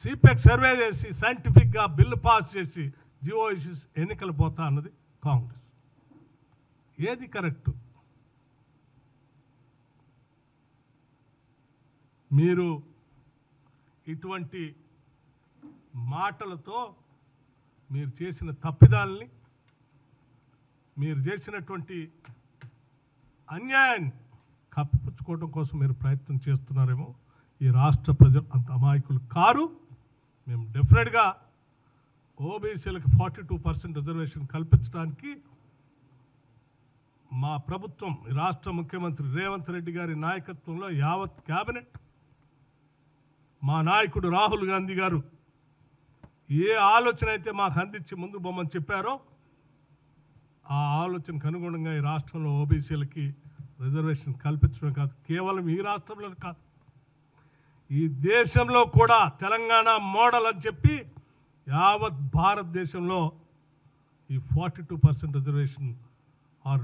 సిపెక్ survey చేసి సైంటిఫిక్గా bill pass చేసి జియో ఇష్యూస్ ఎన్నికలు పోతా అన్నది కాంగ్రెస్. ఏది కరెక్టు? మీరు ఇటువంటి మాటలతో మీరు చేసిన తప్పిదాలని మీరు చేసినటువంటి అన్యాయాన్ని కప్పిపుచ్చుకోవడం కోసం మీరు ప్రయత్నం చేస్తున్నారేమో ఈ రాష్ట్ర ప్రజలు అంత అమాయకులు కారు. మేము డెఫినెట్గా ఓబీసీలకు ఫార్టీ టూ పర్సెంట్ రిజర్వేషన్ కల్పించడానికి మా ప్రభుత్వం ఈ రాష్ట్ర ముఖ్యమంత్రి రేవంత్ రెడ్డి గారి నాయకత్వంలో యావత్ క్యాబినెట్ మా నాయకుడు రాహుల్ గాంధీ గారు ఏ ఆలోచన అయితే మాకు అందించి ముందు బొమ్మని చెప్పారో ఆ ఆలోచనకు అనుగుణంగా ఈ రాష్ట్రంలో ఓబీసీలకి రిజర్వేషన్ కల్పించడం కాదు కేవలం ఈ రాష్ట్రంలో కాదు. ఈ దేశంలో కూడా తెలంగాణ మోడల్ అని చెప్పి యావత్ భారతదేశంలో ఈ ఫార్టీ టూ పర్సెంట్ రిజర్వేషన్